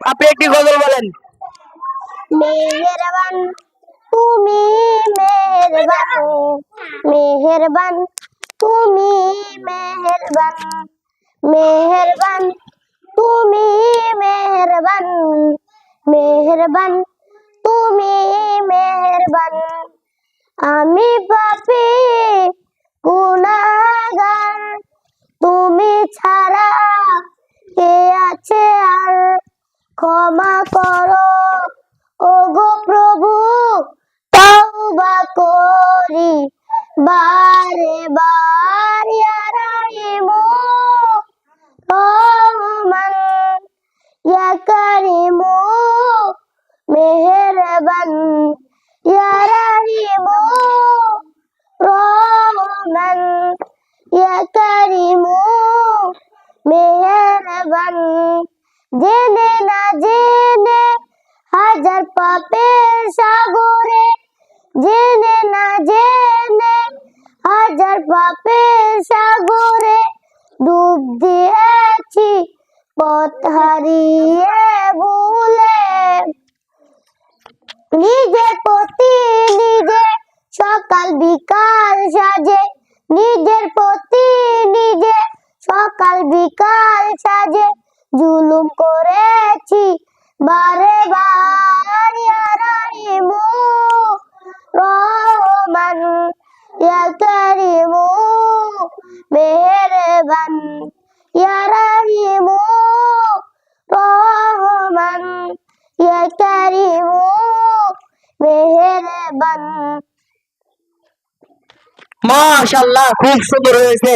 আপনি একটি গজল বলেন মেহেরবান তুমি মেহেরবান মেহেরবান তুমি মেহেরবান মেহেরবান তুমি মেহেরবান মেহেরবান তুমি মেহেরবান আমি পাপি ক্ষমা করো। ও গো প্রভু, তওবা করি। বারে বার রাহিমু রহমান ইয়া কারিমু মেহেরবান ইয়া রাহিমু রহমান ইয়া কারিমু মেহেরবান জেনে না জেনে হাজার পাপের সাগরে। জেনে না জেনে হাজার পাপের সাগরে। ডুব দিয়েছি, পথ হারিয়ে ভুলে। নিজের প্রতি নিজে সকাল বিকাল সাজে। নিজের প্রতি নিজে সকাল বিকাল সাজে। জুলুম করেছি। বারে বার রাহিমু রহমান ইয়া কারিমু মেহেরবান ইয়া রাহিমু রহমান ইয়া কারিমু মেহেরবান। মাশাআল্লাহ, খুব সুন্দর হয়েছে।